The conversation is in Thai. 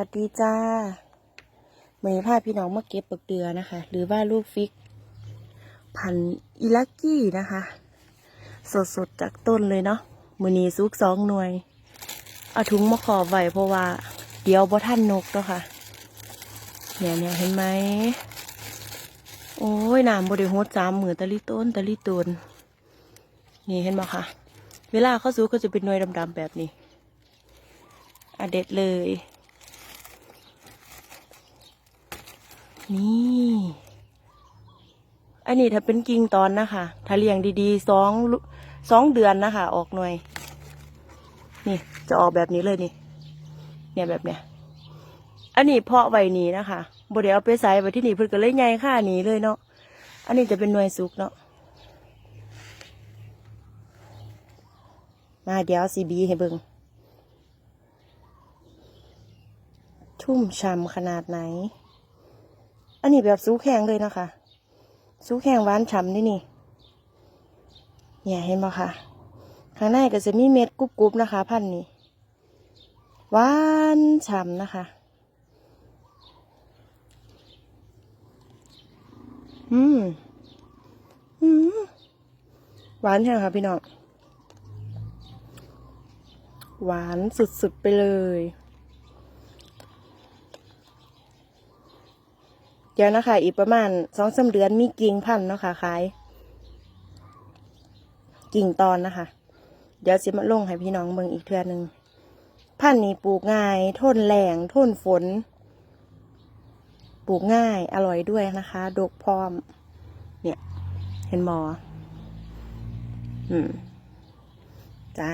วัสดีจ้าเมือนพาพี่น้องมาเก็บปักเดือนะคะ หรือว่าลูกฟิก พันอิลักกี้นะคะ สดๆจากต้นเลยเนาะมือนี้ซุกสองหน่วย เอาถุงมาขอบไว้เพราะว่า เดี๋ยวบ่ท่านนกเนาะค่ะ เนี่ยเนี่ยเห็นไหม โอ้ยน้ำบริโภคสามหมื่นตะลิต้นตะลิตูนนี่เห็นไหมคะ เวลาเขาซุกก็จะเป็นหน่วยดำๆแบบนี้อะเด็ดเลย นี่ อันนี้ถ้าเป็นกิ่งตอนนะคะ ถ้าเลี้ยงดีๆสองสองเดือนนะคะ ออกหน่วย นี่จะออกแบบนี้เลยนี่ เนี่ยแบบเนี้ย อันนี้เพาะไว้นี้นะคะบ่ได้เอาไปใส่ไว้ที่นี่เพิ่นก็เลยใหญ่ค่านี้เลยเนาะ อันนี้จะเป็นหน่วยสุกเนาะ มาเดี๋ยวซีบีให้เบิ่งชุ่มฉ่ำขนาดไหน อันนี้แบบสูแข็งเลยนะคะ สูแข็งหวานฉ่ำนี่นี่เนี่ยเห็นปะคะข้างในก็จะมีเม็ดกรุบๆนะคะ พันนี้หวานฉ่ำนะคะ อืม อืม หวานใช่ไหมคะพี่น้อง หวานสุดๆไปเลย เดี๋ยวนะคะ อีกประมาณสองสาเดือนมีกิ่งพันเนาะค่ะขาย กิ่งตอนนะคะ เดี๋ยวสิมาลงให้พี่น้องเบิ่งอีกเทื่อหนึ่งพันนี้ปลูกง่ายทนแรงทนฝน ปลูกง่ายอร่อยด้วยนะคะดกพร้อม เนี่ย เห็นหมอ อืม จ้า